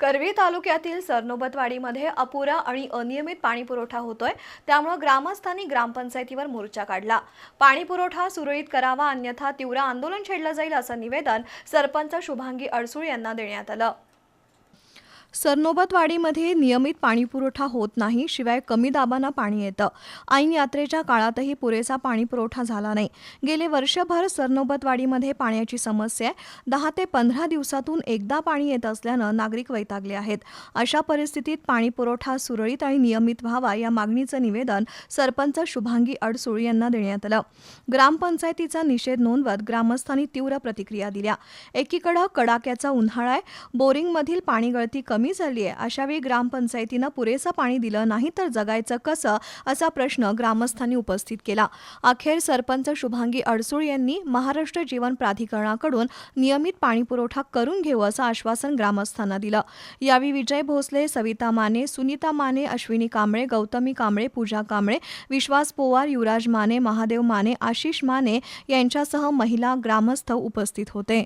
करवी तालुक्यातील सरनोबतवाडीमध्ये अपुरा आणि अनियमित पाणी पुरवठा होतोय. त्यामुळे ग्रामस्थांनी ग्रामपंचायतीवर मोर्चा काढला. पाणी पुरवठा सुरळीत करावा अन्यथा तीव्र आंदोलन छेडलं जाईल असं निवेदन सरपंच शुभांगी अडसूळ यांना देण्यात आलं. सरनोबतवाडीमध्ये नियमित पाणीपुरवठा होत नाही शिवाय कमी दाबानं पाणी येतं. ऐन यात्रेच्या काळातही पुरेसा पाणीपुरवठा झाला नाही. गेले वर्षभर सरनोबतवाडीमध्ये पाण्याची समस्या आहे. दहा ते पंधरा दिवसातून एकदा पाणी येत असल्यानं नागरिक वैतागले आहेत. अशा परिस्थितीत पाणीपुरवठा सुरळीत आणि नियमित व्हावा या मागणीचं निवेदन सरपंच शुभांगी अडसूळ यांना देण्यात आलं. ग्रामपंचायतीचा निषेध नोंदवत ग्रामस्थांनी तीव्र प्रतिक्रिया दिल्या. एकीकडं कडाक्याचा उन्हाळा आहे. बोरिंगमधील पाणी गळती कमी झाली आहे. अशावेळी ग्रामपंचायतीनं पुरेसं पाणी दिलं नाही तर जगायचं कसं असा प्रश्न ग्रामस्थांनी उपस्थित केला. अखेर सरपंच शुभांगी अडसूळ यांनी महाराष्ट्र जीवन प्राधिकरणाकडून नियमित पाणीपुरवठा करून घेऊ असं आश्वासन ग्रामस्थांना दिलं. यावेळी विजय भोसले सविता माने सुनीता माने अश्विनी कांबळे गौतमी कांबळे पूजा कांबळे विश्वास पोवार युवराज माने महादेव माने आशिष माने यांच्यासह महिला ग्रामस्थ उपस्थित होते.